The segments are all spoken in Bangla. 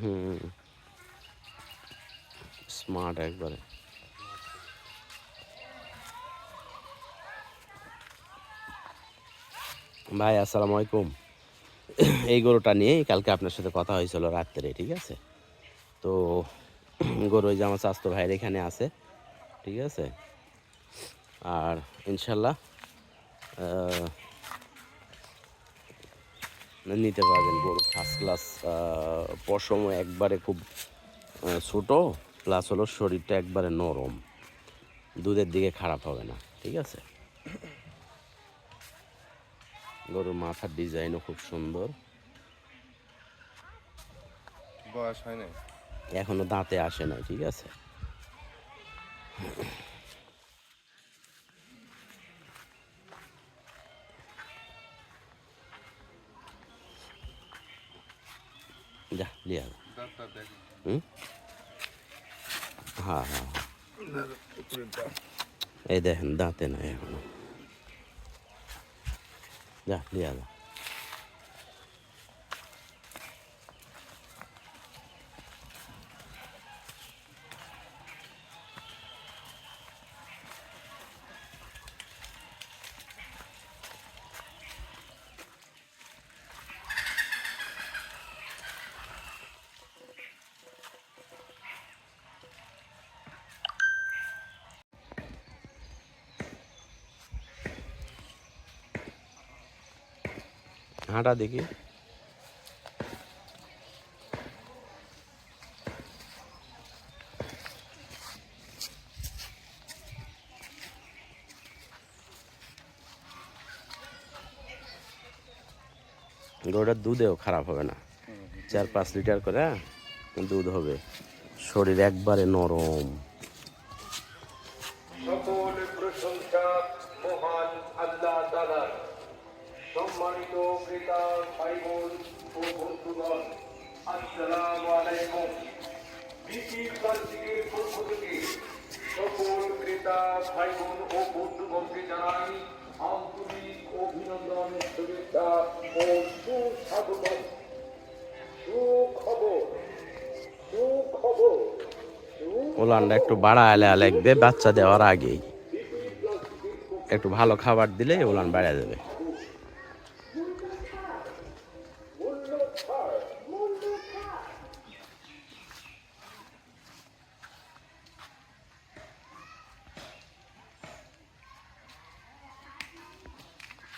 হুম। স্মার্ট একবারে। ভাই, আসসালামু আলাইকুম। এই গরুটা নিয়ে কালকে আপনার সাথে কথা হয়েছিল রাত্রে, ঠিক আছে? তো গরু ওই যে আমার স্বাস্থ্য ভাইয়ের এখানে আছে, ঠিক আছে? আর ইনশাল্লাহ নিতে পারবেন গরু ফার্স্ট ক্লাস পশম একবারে খুব ছোটো প্লাস হলো শরীরটা একবারে নরম। দুধের দিকে খারাপ হবে না ঠিক আছে? গরুর মাথার ডিজাইনও খুব সুন্দর। বয়স হয় নাই? এখনও দাঁতে আসে না ঠিক আছে? যা লিয়া হুম? হ্যাঁ হ্যাঁ হ্যাঁ। এই দেখেন দাঁতে নাই এখনও। যা লিয়া যা হাঁটা দেখি। গরুটার দুধেও খারাপ হবে না। চার পাঁচ লিটার করে হ্যাঁ, দুধ হবে। শরীর একবারে নরম। সকল প্রশংসা মহান আল্লাহ সম্মানিত ক্রেতা ভাই বোন ও বন্ধুগণ আসসালামু আলাইকুম। বিপি প্লাস্টিকের পক্ষ থেকে সকল ক্রেতা ভাই বোন ও বন্ধুগণকে জানাই আন্তরিক অভিনন্দন শুভেচ্ছা ও সুস্বাগতম। সুখবর সুখবর ওলানটা একটু বাড়া আলে লাগবে বাচ্চা দেওয়ার আগেই। একটু ভালো খাবার দিলে ওলান বাড়া যাবে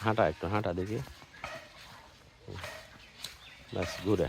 হাঁটা একটু হাঁটা দেখি। ব্যাস ঘুরে।